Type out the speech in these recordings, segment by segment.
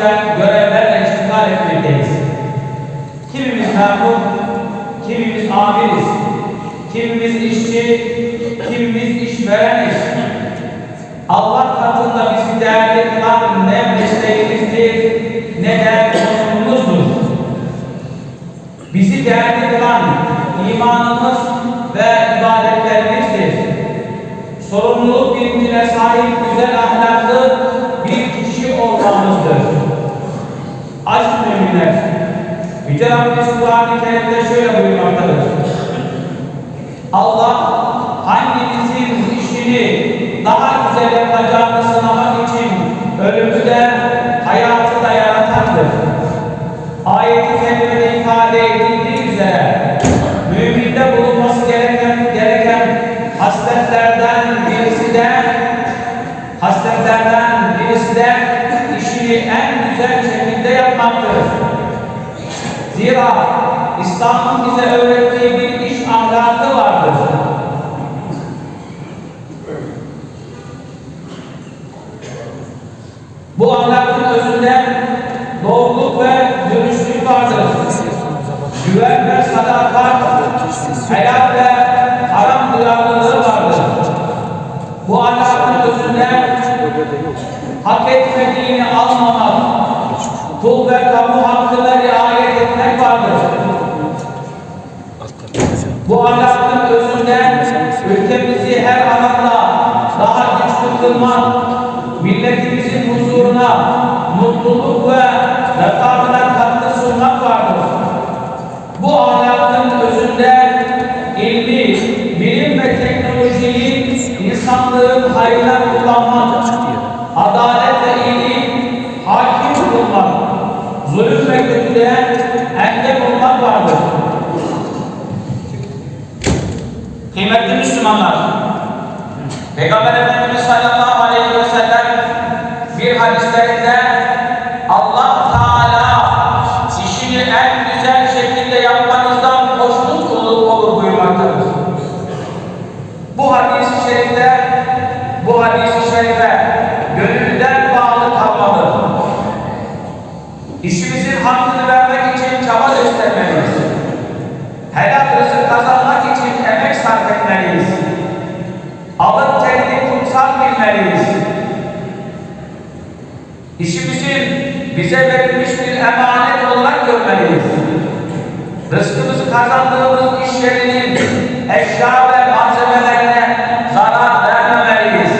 düşen görevlerle iştigal etmekteyiz. Kimimiz memur, kimimiz amiriz, kimimiz işçi, kimimiz işvereniz. Allah katında bizi değerli kılan ne mesleğimizdir, ne de konumumuzdur. Bizi değerli kılan imanımız ve ibadetlerimizdir. Sorumluluk bilincine sahip güzel ahlaklı İslam'ın bize öğrettiği bir iş ahlakı vardır. Bu ahlakın özünde doğruluk ve dürüstlük vardır. Güven ve sadakat, helal ve haram duyarlılığı vardır. Bu ahlakın özünde hak etmediğini almamak, kul ve kamu hakkına riayet etmek vardır. Bu ahlakın özünde ülkemizi her alanda daha güçlü kılmak, milletimizin huzuruna, mutluluk ve refahına katkı sunmak vardır. Bu ahlakın özünde ilmi, bilim ve teknolojiyi insanlığın hayrına kutsal bilmeliyiz. İşimizin bize verilmiş bir emanet olarak görmeliyiz. Rızkımızı kazandığımız iş yerinin eşya ve malzemelerine zarar vermemeliyiz.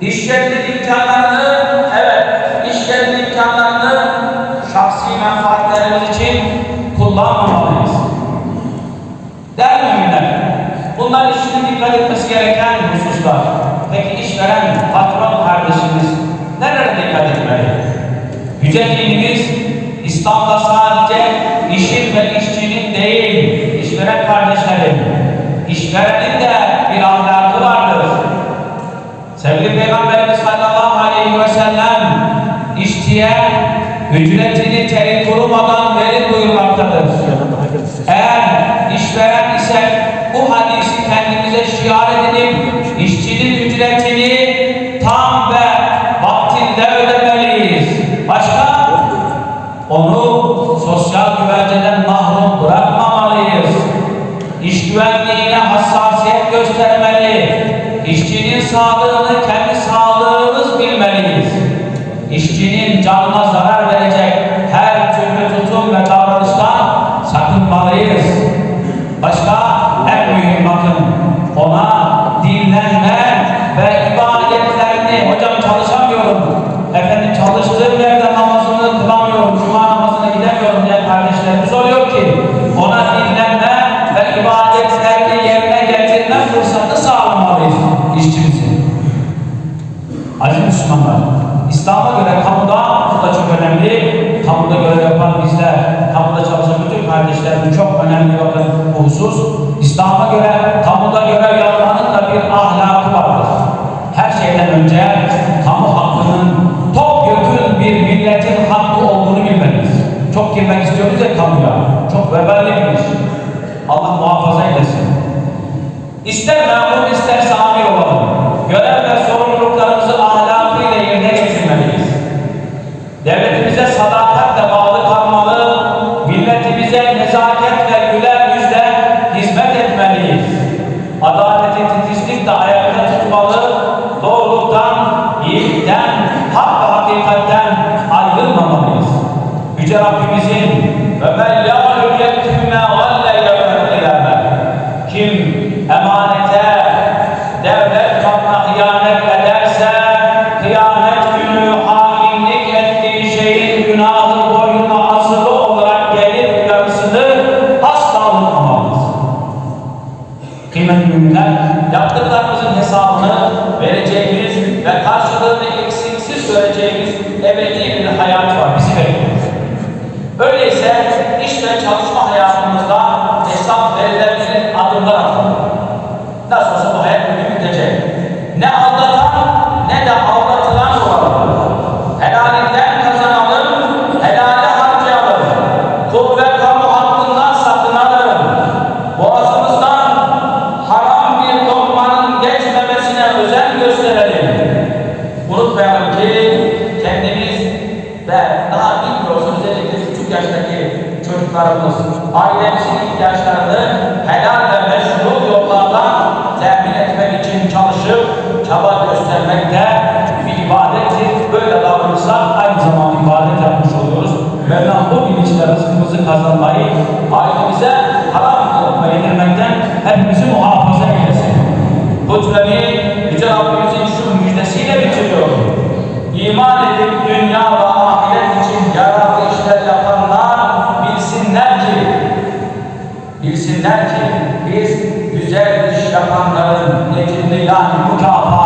İş yerinin imkanlarını, evet, iş yerinin imkanlarını şahsi menfaatlerimiz için kullanmamalıyız. Değerli müminler, bunlar işinin dikkat etmesi gereken hususlar. İşveren patron kardeşimiz nerede dikkat etmeli? Yüce dinimiz İslam'da sadece işin ve işçinin değil, işveren kardeşlerin, işverenin de bir ahlakı vardır. Sevgili Peygamberimiz sallallahu aleyhi ve sellem işçiye ücretini İş güvenliğine hassasiyet göstermeli. İşçinin sağlığını kendi sağlığımız bilmeliyiz. İşçinin canına zarar verecek her türlü tutum ve davranıştan sakınmalıyız. Başka en mühim bakın ona dinlenme ve ibadetlerini hocam çalışamıyorum. İşçimizin. Aziz Müslümanlar, İslam'a göre kamuda, bu da çok önemli, kamuda görev yapan bizler, kamuda çalışan bütün kardeşlerimiz çok önemli bakın bu husus. İslam'a göre, kamuda görev yapmanın da bir ahlakı vardır. Her şeyden önce kamu hakkının topyekun bir milletin hakkı olduğunu bilmeliyiz. Çok girmek istiyoruz ya kamuya. Çok veballi bir iş. Allah muhafaza. İster memur isterse amir olalım. Görev ve sorumluluklarımızı ahlakıyla yerine getirmeliyiz. sadakatle bağlı kalmalı, milletimize nezaket ve güler yüzle hizmet etmeliyiz. Adaleti titizlikle ayakta tutmalı, doğruluktan, iyilikten, hak ve hakikatten ayrılmamalıyız. Yüce Rabbimizin ebedi bir hayat var, bizi bekliyor. Öyleyse iş ve çalışma hayatımızda hesap verilebilir adımlar atalım. İhtiyaçlarını helal ve meşru yollardan temin etmek için çalışıp çaba göstermekte bir ibadettir. Böyle davranırsak aynı zamanda ibadet yapmış oluyoruz. Mevlam bu bilinçle rızkımızı kazanmayı, ailemize haram lokma yedirmekten hepimizi muhafaza eylesin. Hutbemi Yüce Rabbimizin şu müjdesiyle bitiriyorum. İman edip dünya bilsinler ki biz güzel iş yapanların ecrini yani mükafat